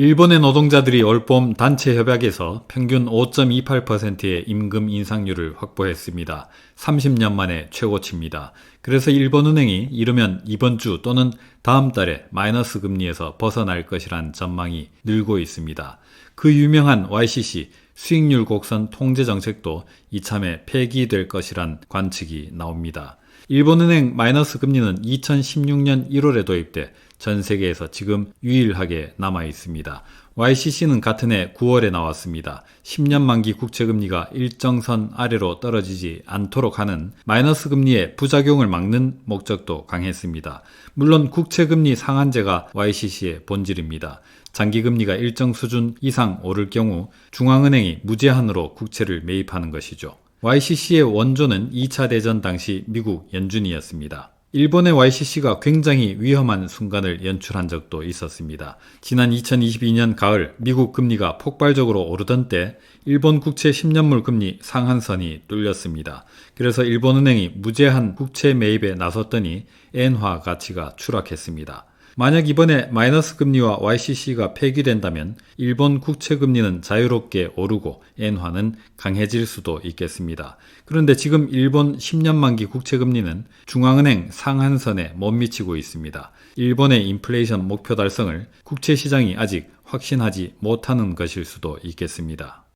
일본의 노동자들이 올봄 단체 협약에서 평균 5.28%의 임금 인상률을 확보했습니다. 30년 만에 최고치입니다. 그래서 일본은행이 이르면 이번 주 또는 다음 달에 마이너스 금리에서 벗어날 것이란 전망이 늘고 있습니다. 그 유명한 YCC 수익률 곡선 통제 정책도 이참에 폐기될 것이란 관측이 나옵니다. 일본은행 마이너스 금리는 2016년 1월에 도입돼 전 세계에서 지금 유일하게 남아 있습니다. YCC는 같은 해 9월에 나왔습니다. 10년 만기 국채금리가 일정선 아래로 떨어지지 않도록 하는 마이너스 금리의 부작용을 막는 목적도 강했습니다. 물론 국채금리 상한제가 YCC의 본질입니다. 장기금리가 일정 수준 이상 오를 경우 중앙은행이 무제한으로 국채를 매입하는 것이죠. YCC의 원조는 2차 대전 당시 미국 연준이었습니다. 일본의 YCC가 굉장히 위험한 순간을 연출한 적도 있었습니다. 지난 2022년 가을 미국 금리가 폭발적으로 오르던 때 일본 국채 10년물 금리 상한선이 뚫렸습니다. 그래서 일본은행이 무제한 국채 매입에 나섰더니 엔화 가치가 추락했습니다. 만약 이번에 마이너스 금리와 YCC가 폐기된다면 일본 국채 금리는 자유롭게 오르고 엔화는 강해질 수도 있겠습니다. 그런데 지금 일본 10년 만기 국채 금리는 중앙은행 상한선에 못 미치고 있습니다. 일본의 인플레이션 목표 달성을 국채 시장이 아직 확신하지 못하는 것일 수도 있겠습니다.